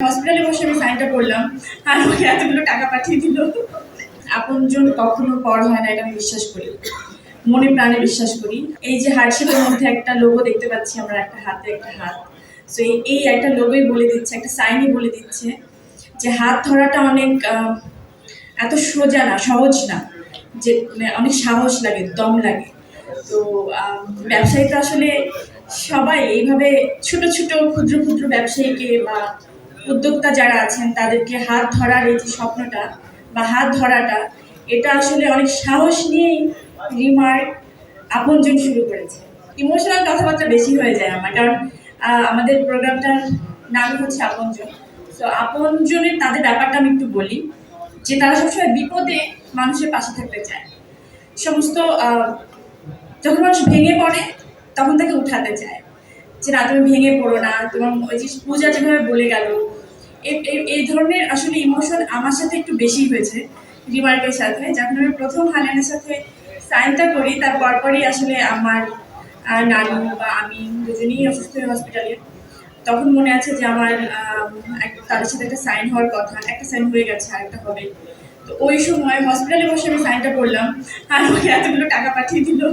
হসপিটালে বসে আমি সাইনটা করলাম। আর আমাকে এতগুলো টাকা পাঠিয়ে দিল। আপনজন কখনো পর হয় না এটা আমি বিশ্বাস করি। মনে প্রাণে বিশ্বাস করি। এই যে হার্টশেপের মধ্যে একটা লোগো দেখতে পাচ্ছি আমরা একটা হাতে একটা হাত। সো এই একটা লোগোই বলে দিচ্ছে একটা সাইনই বলে দিচ্ছে যে হাত ধরাটা অনেক এত সোজা না সহজ না। যে মানে অনেক সাহস লাগে দম লাগে। তো আম, ব্যবসায়ীতে আসলে সবাই এইভাবে ছোট ছোট ক্ষুদ্র ক্ষুদ্র ব্যবসায়ীকে বা উদ্যোক্তা যারা আছেন, তাদেরকে হাত ধরার এই যে স্বপ্নটা বা হাত ধরাটা, এটা আসলে অনেক সাহস নিয়েই রিমার আপনজন শুরু করেছে। ইমোশনাল কথাবার্তা বেশি হয়ে যায় আমার, কারণ আমাদের প্রোগ্রামটার নাম হচ্ছে আপনজন। তো আপনজনের, তাদের ব্যাপারটা আমি একটু বলি, যে তারা সবসময় বিপদে মানুষের পাশে থাকতে চায়। সমস্ত যখন মানুষ ভেঙে পড়ে, তখন তাকে উঠাতে চায়। যে না, তুমি ভেঙে পড়ো না, তোমার ওই যে পূজা যেভাবে বলে গেল এই- ধরনের আসলে ইমোশন আমার সাথে একটু বেশি হয়েছে রিমার্কের সাথে যখন আমি প্রথম হালেনের সাথে সাইনটা করি, তার পরপরই আসলে আমার নানু বা আমি দুজনেই অসুস্থ হয়ে হসপিটালে তখন মনে আছে যে আমার তাদের সাথে একটা সাইন হওয়ার কথা, একটা সাইন হয়ে গেছে আর একটা হবে। তো ওই সময় হসপিটালে বসে আমি সাইনটা করলাম, আর আমাকে এতগুলো টাকা পাঠিয়ে দিল।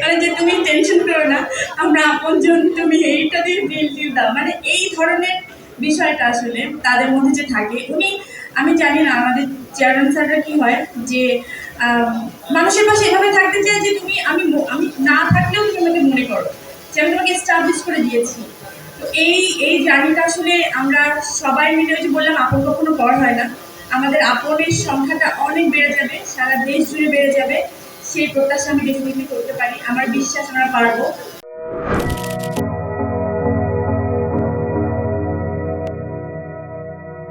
মানে যে তুমি টেনশন করো না, আমরা আপনজন, তুমি এইটা দিয়ে বিল দিয়ে দাও। মানে এই ধরনের বিষয়টা আসলে তাদের মধ্যে যে থাকে। উনি, আমি জানি না আমাদের চেয়ারম্যান স্যাররা কি হয়, যে মানুষের পাশে এভাবে থাকতে চায় যে তুমি, আমি আমি না থাকলেও তুমি আমাকে মনে করো। যে আমি তোমাকে এস্টাবলিশ করে দিয়েছি। তো এই এই জার্নিটা আসলে আমরা সবাই মিলে ওই যে বললাম, আপন কখনো পর হয় না। আমাদের আপনের সংখ্যাটা অনেক বেড়ে যাবে, সারা দেশ জুড়ে বেড়ে যাবে। সেই প্রত্যাশা আমি ডেফিনেটলি করতে পারি। আমার বিশ্বাস আমরা পারব।